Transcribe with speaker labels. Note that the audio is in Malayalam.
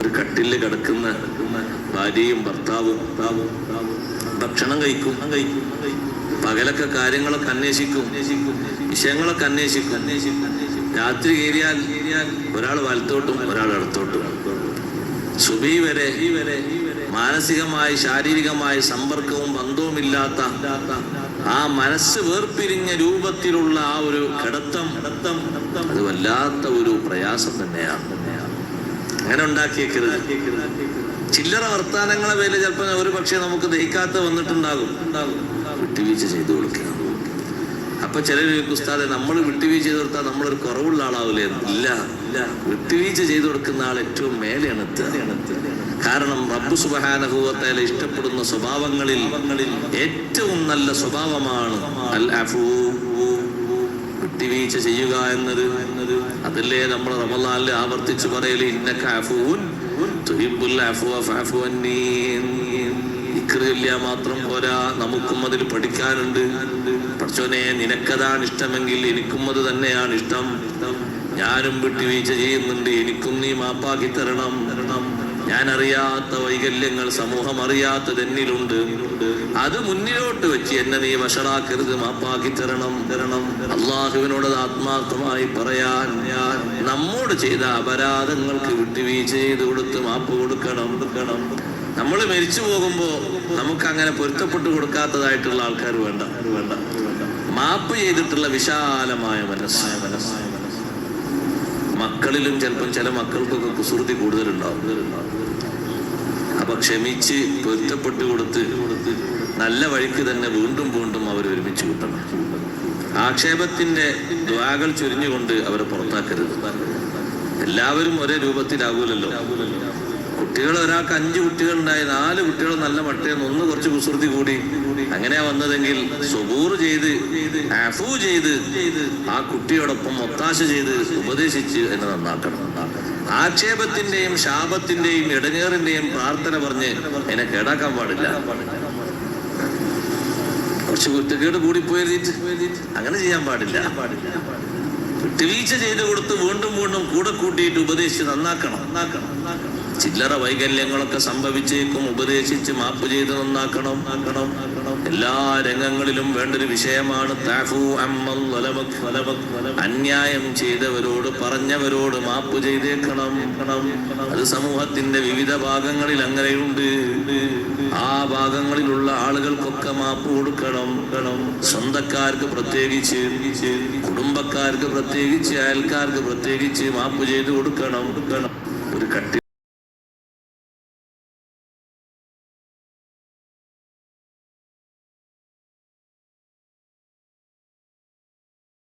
Speaker 1: ഒരു കട്ടിൽ കിടക്കുന്ന ഭാര്യയും ഭർത്താവും ഭക്ഷണം കഴിക്കും കഴിക്കും പകലൊക്കെ കാര്യങ്ങളൊക്കെ അന്വേഷിക്കും വിഷയങ്ങളൊക്കെ അന്വേഷിക്കും. രാത്രി കയറിയാൽ ഒരാൾ വലത്തോട്ടും ഒരാൾ ഇടത്തോട്ടും. സുബി വരെ മാനസികമായി ശാരീരികമായി സമ്പർക്കവും ബന്ധവും ഇല്ലാത്ത ആ മനസ്സ് വേർപിരിഞ്ഞ രൂപത്തിലുള്ള ആ ഒരു കിടത്തം അത് വല്ലാത്ത ഒരു പ്രയാസം തന്നെയാണ്. അങ്ങനെ ഉണ്ടാക്കിയേക്കരുത് ചില്ലറ വർത്താനങ്ങളെ പേരിൽ ചിലപ്പോൾ ഒരു പക്ഷേ നമുക്ക് ദഹിക്കാത്ത വന്നിട്ടുണ്ടാകും. വിട്ടുവീഴ്ച ചെയ്തു കൊടുക്കുക അപ്പൊ ചിലർ ഉസ്താദെ നമ്മൾ വിട്ടുവീഴ്ച ചെയ്ത് കൊടുത്താൽ നമ്മളൊരു കുറവുള്ള ആളാവില്ലേ ഇല്ല. വിട്ടുവീഴ്ച ചെയ്തു കൊടുക്കുന്ന ആൾ ഏറ്റവും മേലെയാണ് കാരണം റബ്ബു സുബഹാനഹൂവത്തേലെ ഇഷ്ടപ്പെടുന്ന സ്വഭാവങ്ങളിൽ ഏറ്റവും നല്ല സ്വഭാവമാണ് അൽ അഫൂ വിട്ടുവീഴ്ച ചെയ്യുക എന്നത്. അതല്ലേ നമ്മൾ റമലാലിൽ ആവർത്തിച്ച് പറയൽ ഇന്നക അഫൂൻ ചൊല്ലിയാ മാത്രം പോരാ നമുക്കും അതിൽ പഠിക്കാനുണ്ട്. പഠിച്ചോനെ നിനക്കതാണ് ഇഷ്ടമെങ്കിൽ എനിക്കും അത് തന്നെയാണ് ഇഷ്ടം. ഞാനും വിട്ടുവീഴ്ച ചെയ്യുന്നുണ്ട് എനിക്കും നീ മാപ്പാക്കി തരണം. ഞാൻ അറിയാത്ത വൈകല്യങ്ങൾ സമൂഹം അറിയാത്തത് എന്നിലുണ്ട് അത് മുന്നിലോട്ട് വെച്ച് എന്നെ നീ വഷളാക്കരുത് മാപ്പാക്കി തരണം. തരണം അള്ളാഹുവിനോട് ആത്മാർത്ഥമായി പറയാൻ ഞാൻ നമ്മോട് ചെയ്ത അപരാധങ്ങൾക്ക് വിട്ടുവീഴ്ച ചെയ്ത് കൊടുത്ത് മാപ്പ് കൊടുക്കണം. കൊടുക്കണം നമ്മൾ മരിച്ചു പോകുമ്പോ നമുക്ക് അങ്ങനെ പൊരുത്തപ്പെട്ട് കൊടുക്കാത്തതായിട്ടുള്ള ആൾക്കാർ വേണ്ട. വേണ്ട മാപ്പ് ചെയ്തിട്ടുള്ള വിശാലമായ മനസ്സായ മനസ്സായ മക്കളിലും ചിലപ്പം ചില മക്കൾക്കൊക്കെ കുസൃതി കൂടുതലുണ്ടാവും. അപ്പൊ ക്ഷമിച്ച് പൊരുത്തപ്പെട്ട് കൊടുത്ത് നല്ല വഴിക്ക് തന്നെ വീണ്ടും വീണ്ടും അവർ ഒരുമിച്ച് കൂട്ടണം. ആക്ഷേപത്തിന്റെ ദ്വാകൾ ചൊരിഞ്ഞുകൊണ്ട് അവരെ പുറത്താക്കരുത്. എല്ലാവരും ഒരേ രൂപത്തിലാകൂലല്ലോ കുട്ടികൾ ഒരാൾക്ക് അഞ്ച് കുട്ടികളുണ്ടായി നാല് കുട്ടികൾ നല്ല മട്ടയെന്ന് ഒന്ന് കുറച്ച് കുസൃതി കൂടി. അങ്ങനെയാ വന്നതെങ്കിൽ സുബൂർ ചെയ്ത് ചെയ്ത് ആ കുട്ടിയോടൊപ്പം ഒത്താശ ചെയ്ത് ഉപദേശിച്ച് എന്നെ നന്നാക്കണം. ആക്ഷേപത്തിന്റെയും ശാപത്തിന്റെയും ഇടങ്ങേറിന്റെയും പ്രാർത്ഥന പറഞ്ഞ് എന്നെ കേടാക്കാൻ പാടില്ല. കുറച്ച് കുറ്റക്കേട് കൂടിപ്പോയി അങ്ങനെ ചെയ്യാൻ പാടില്ല. വിട്ടുവീഴ്ച ചെയ്ത് കൊടുത്ത് വീണ്ടും വീണ്ടും കൂടെ കൂട്ടിയിട്ട് ഉപദേശിച്ച് നന്നാക്കണം നന്നാക്കണം ചില്ലറ വൈകല്യങ്ങളൊക്കെ സംഭവിച്ചേക്കും ഉപദേശിച്ച് മാപ്പ് ചെയ്ത് നന്നാക്കണം നന്നാക്കണം എല്ലാ രംഗങ്ങളിലും വേണ്ടൊരു വിഷയമാണ്. അന്യായം ചെയ്തവരോട് പറഞ്ഞവരോട് മാപ്പ് ചെയ്തേക്കണം. അത് സമൂഹത്തിന്റെ വിവിധ ഭാഗങ്ങളിൽ അങ്ങനെയുണ്ട്. ആ ഭാഗങ്ങളിലുള്ള ആളുകൾക്കൊക്കെ മാപ്പ് കൊടുക്കണം സ്വന്തക്കാർക്ക് പ്രത്യേകിച്ച് കുടുംബക്കാർക്ക് പ്രത്യേകിച്ച് അയൽക്കാർക്ക് പ്രത്യേകിച്ച് മാപ്പ് ചെയ്ത് കൊടുക്കണം. ഒരു കട്ടിൽ